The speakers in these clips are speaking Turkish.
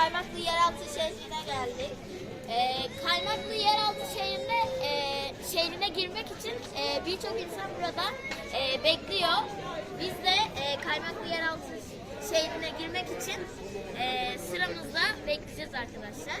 Kaymaklı Yeraltı Şehri'ne geldik. Ee, Kaymaklı Yeraltı Şehri'ne e, şehrine girmek için e, birçok insan burada e, bekliyor. Biz de e, Kaymaklı Yeraltı Şehri'ne girmek için e, sıramızda bekleyeceğiz arkadaşlar.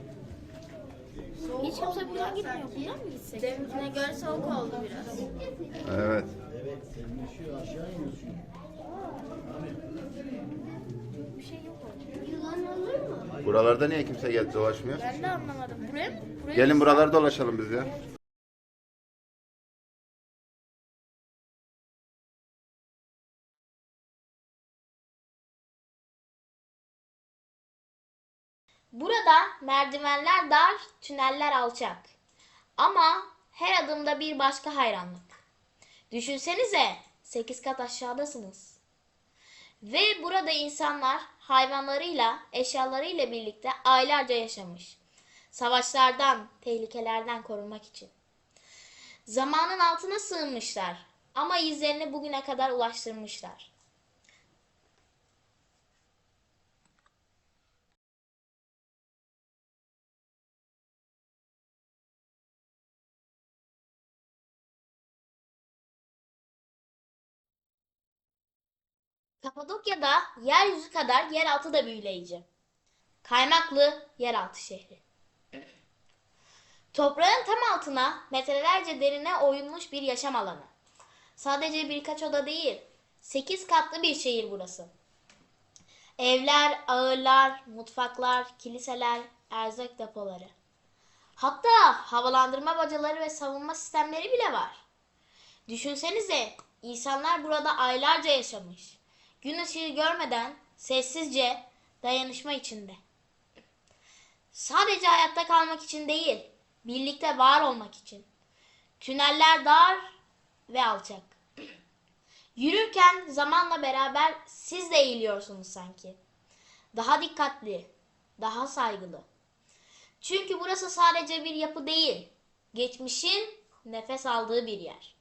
hiç kimse buradan gitmiyor. Buradan mı gitsek? Deminkine göre soğuk oldu biraz. Evet. Evet, serinleşiyor, aşağı iniyorsun. Yılan olur mu? Buralarda niye kimse gelip dolaşmıyor? Ben de anlamadım. Buraya mı? Buraya Gelin buralarda dolaşalım biz ya. Burada merdivenler dar, tüneller alçak. Ama her adımda bir başka hayranlık. Düşünsenize 8 kat aşağıdasınız. Ve burada insanlar hayvanlarıyla, eşyalarıyla birlikte aylarca yaşamış. Savaşlardan, tehlikelerden korunmak için. Zamanın altına sığınmışlar ama izlerini bugüne kadar ulaştırmışlar. Kapadokya'da yeryüzü kadar yeraltı da büyüleyici. Kaymaklı yeraltı şehri. Toprağın tam altına metrelerce derine oyulmuş bir yaşam alanı. Sadece birkaç oda değil, 8 katlı bir şehir burası. Evler, ağırlar, mutfaklar, kiliseler, erzak depoları. Hatta havalandırma bacaları ve savunma sistemleri bile var. Düşünsenize insanlar burada aylarca yaşamış. Gün ışığı görmeden sessizce dayanışma içinde. Sadece hayatta kalmak için değil, birlikte var olmak için. Tüneller dar ve alçak. Yürürken zamanla beraber siz de eğiliyorsunuz sanki. Daha dikkatli, daha saygılı. Çünkü burası sadece bir yapı değil, geçmişin nefes aldığı bir yer.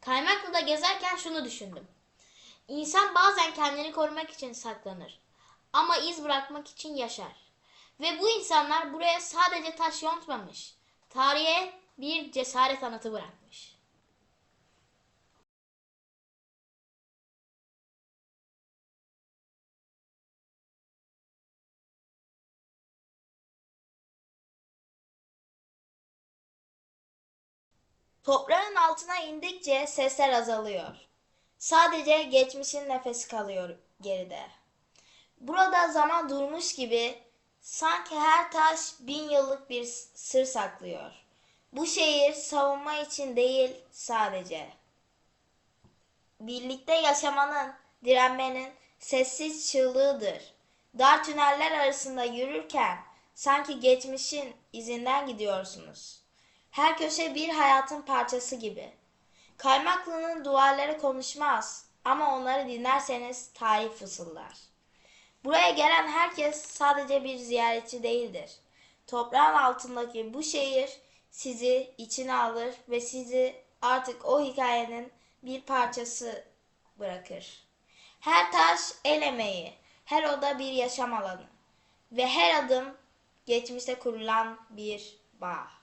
Kaymaklı'da gezerken şunu düşündüm. İnsan bazen kendini korumak için saklanır ama iz bırakmak için yaşar. Ve bu insanlar buraya sadece taş yontmamış, tarihe bir cesaret anıtı bırakmış. Toprağın altına indikçe sesler azalıyor. Sadece geçmişin nefesi kalıyor geride. Burada zaman durmuş gibi sanki her taş bin yıllık bir sır saklıyor. Bu şehir savunma için değil sadece. Birlikte yaşamanın, direnmenin sessiz çığlığıdır. Dar tüneller arasında yürürken sanki geçmişin izinden gidiyorsunuz. Her köşe bir hayatın parçası gibi. Kaymaklı'nın duvarları konuşmaz ama onları dinlerseniz tarih fısıldar. Buraya gelen herkes sadece bir ziyaretçi değildir. Toprağın altındaki bu şehir sizi içine alır ve sizi artık o hikayenin bir parçası bırakır. Her taş el emeği, her oda bir yaşam alanı ve her adım geçmişte kurulan bir bağ.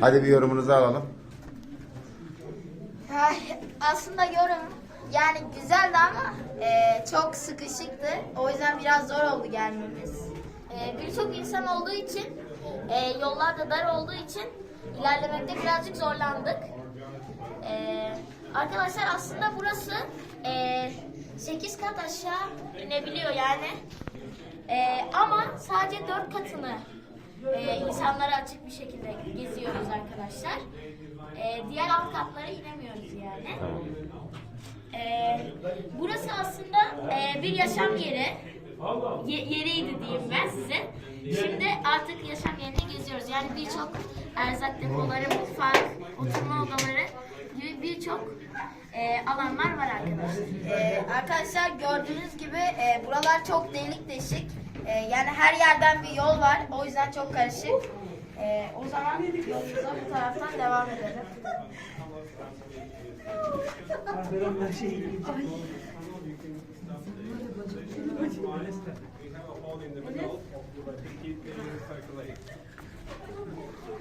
Hadi bir yorumunuzu alalım. Aslında yorum yani güzeldi ama e, çok sıkışıktı. O yüzden biraz zor oldu gelmemiz. E, Birçok insan olduğu için, e, yollar da dar olduğu için ilerlemekte birazcık zorlandık. E, arkadaşlar aslında burası e, 8 kat aşağı inebiliyor yani. E, ama sadece 4 katını e, insanlara açık bir şekilde geziyoruz arkadaşlar. E, diğer alt katlara inemiyoruz yani. E, burası aslında e, bir yaşam yeri. Ye- yeriydi diyeyim ben size. Şimdi artık yaşam yerini geziyoruz. Yani birçok erzak depoları, mutfak, oturma odaları gibi birçok e, alanlar var arkadaşlar. Ee, arkadaşlar gördüğünüz gibi e, buralar çok delik deşik. E, yani her yerden bir yol var. O yüzden çok karışık. E, o zaman yolumuza bu taraftan devam edelim.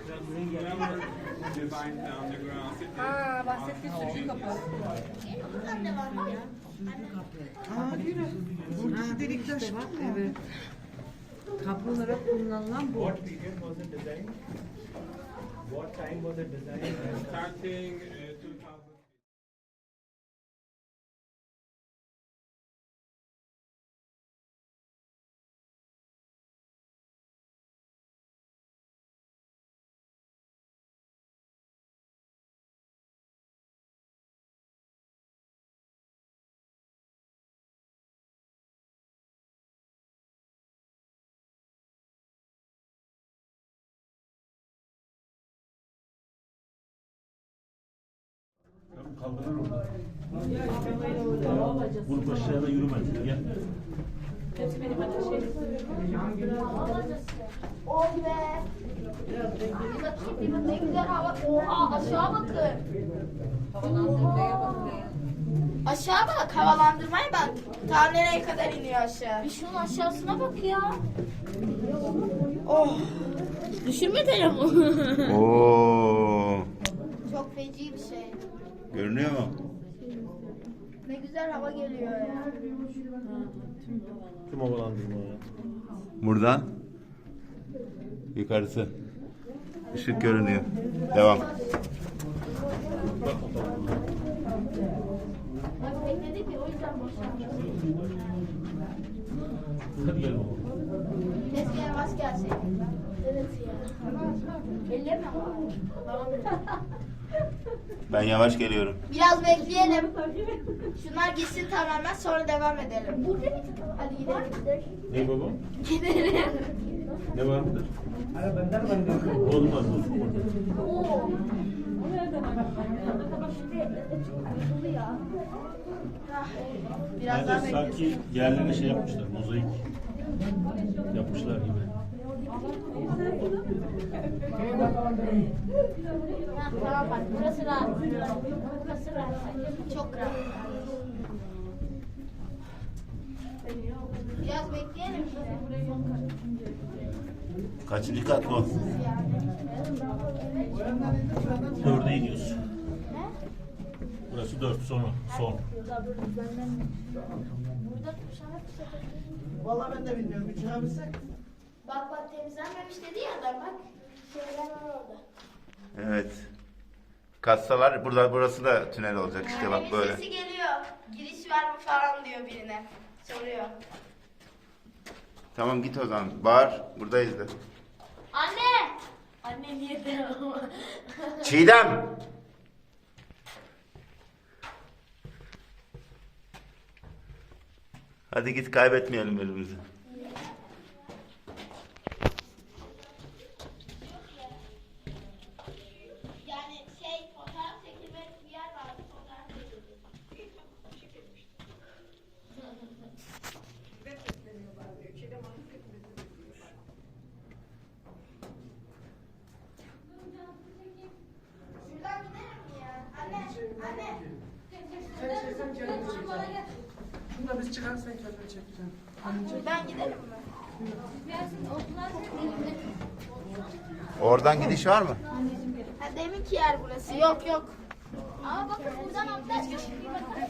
We have a hole in the middle to keep the circulate. Designed underground city. Ha bahsettiği sürücü kapı. Devam edelim. Burada delik taş var. Evet. Kapı olarak kullanılan bu. What period was it designed? What time was it designed? Starting Kaldırır orada. Vurup aşağıda yürümez. Gel. Oh be. Bir bakayım bir bakayım. Ne güzel hava. Oha aşağı bakın. Aşağı bak havalandırmaya bak. Ta nereye kadar iniyor aşağı. Bir şunun aşağısına bak ya. Oh Düşürme telefonu. Oo. çok feci bir şey. Görünüyor mu? Ne güzel hava geliyor ya. Tüm havalandırma ya. Buradan yukarısı. Işık görünüyor. Devam. Keşke yavaş gelseydik. Evet ya. Ellerine bak. Ben yavaş geliyorum. Biraz bekleyelim. Şunlar gitsin tamamen sonra devam edelim. Hadi gidelim. Ne baba? Ne var burada? Olmaz. Biraz daha Bence bekleyelim. sanki yerlerine şey yapmışlar, mozaik yapmışlar gibi. Ha, tamam bak burası rahat. Burası rahat. Çok rahat. Biraz bekleyelim. Kaçıncı kat bu? Dörde iniyoruz. Burası dört, sonra son. Vallahi ben de bilmiyorum. Bir çıkabilsek. Bak bak temizlenmemiş dedi ya adam bak. Şeyler var orada. Evet. Kassalar burada burası da tünel olacak işte bak böyle. sesi geliyor. Giriş var mı falan diyor birine. Soruyor. Tamam git o zaman. Bağır. Buradayız de. Anne! Anne niye de Çiğdem! Hadi git kaybetmeyelim elimizi. çıkar sen kendine çekeceksin. Hani ben gidelim mi? Oradan gidiş var mı? Ha, deminki yer burası. Yok yok. Aa bakın buradan atlar geçiyor. Bir bakar?